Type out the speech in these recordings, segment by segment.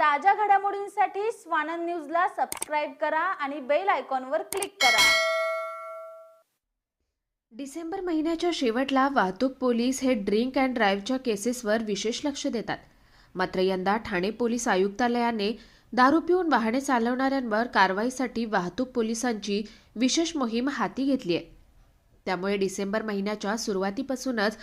ताज्या घडामोडींसाठी स्वानंद न्यूजला सबस्क्राईब करा आणि बेल आयकॉनवर क्लिक करा. डिसेंबर महिन्याच्या शेवटला वाहतूक पोलीस हे ड्रिंक अँड ड्राईव्हच्या केसेसवर विशेष लक्ष देतात. मात्र यंदा ठाणे पोलीस आयुक्तालयाने दारू पिऊन वाहने चालवणाऱ्यांवर कारवाईसाठी वाहतूक पोलिसांची विशेष मोहीम हाती घेतली आहे त्यामुळे डिसेंबर महिन्याच्या सुरुवातीपासूनच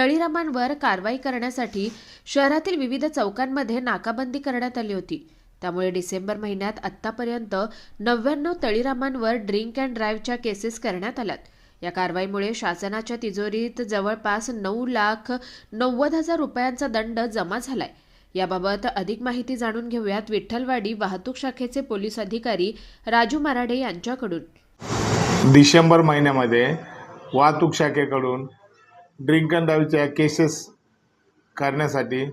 तळीरामांवर कारवाई करण्यासाठी शहरातील विविध चौकांमध्ये नाकाबंदी करण्यात आली होती. त्यामुळे डिसेंबर महिन्यात आत्तापर्यंत नव्याण्णव तळीरामांवर ड्रिंक अँड ड्राईव्हच्या केसेस करण्यात आल्यात. या कारवाईमुळे शासनाच्या तिजोरीत जवळपास नऊ लाख नव्वद हजार रुपयांचा दंड जमा झालाय. याबाबत अधिक माहिती जाणून घेऊयात विठ्ठलवाडी वाहतूक शाखेचे पोलीस अधिकारी राजू मराडे यांच्याकडून. डिसेंबर महिन्यामध्ये वाहतूक शाखेकडून ड्रिंक अँड ड्राईव्हच्या केसेस करण्यासाठी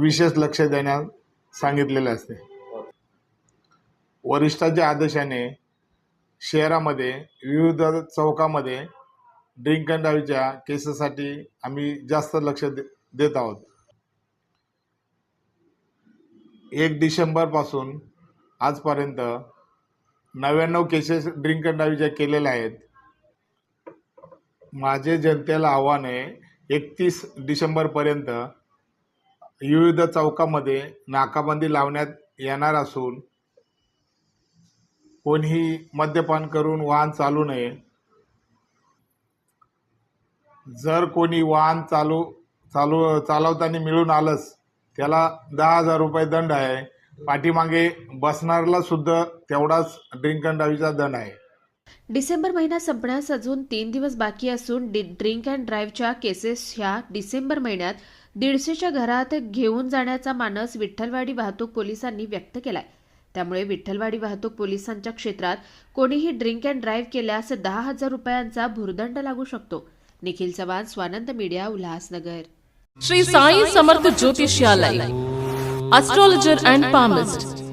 विशेष लक्ष देण्यास सांगितलेले असते. वरिष्ठाच्या आदेशाने शहरामध्ये विविध चौकामध्ये ड्रिंक अँड ड्राईव्हच्या केसेससाठी आम्ही जास्त लक्ष दे देत आहोत. एक डिसेंबरपासून आजपर्यंत नव्याण्णव केसेस ड्रिंक अँड ड्राईव्हच्या केलेल्या आहेत. माझे जनतेला आव्हान आहे एकतीस डिसेंबरपर्यंत विविध चौकामध्ये नाकाबंदी लावण्यात येणार असून कोणीही मद्यपान करून वाहन चालू नये. जर कोणी वाहन चालू चालू चालवताना मिळून आलंच त्याला दहा हजार रुपये दंड आहे. पाठीमागे बसणाऱ्याला सुद्धा तेवढाच ड्रिंक अँड डावीचा दंड आहे. डिसेंबर महिना संपण्यास अजून तीन दिवस बाकी असून ड्रिंक अँड ड्राईव्हच्या केसेस ह्या डिसेंबर महिन्यात दीडशेच्या घरात घेऊन जाण्याचा मानस विठ्ठलवाडी वाहतूक पोलिसांनी व्यक्त केलाय. त्यामुळे विठ्ठलवाडी वाहतूक पोलिसांच्या क्षेत्रात कोणीही ड्रिंक अँड ड्राईव्ह केल्यास दहा हजार रुपयांचा भुर्दंड लागू शकतो. Nikhil Chavan Swanand media Ulhasnagar. Shri Sai Samarth Jyotishalaya and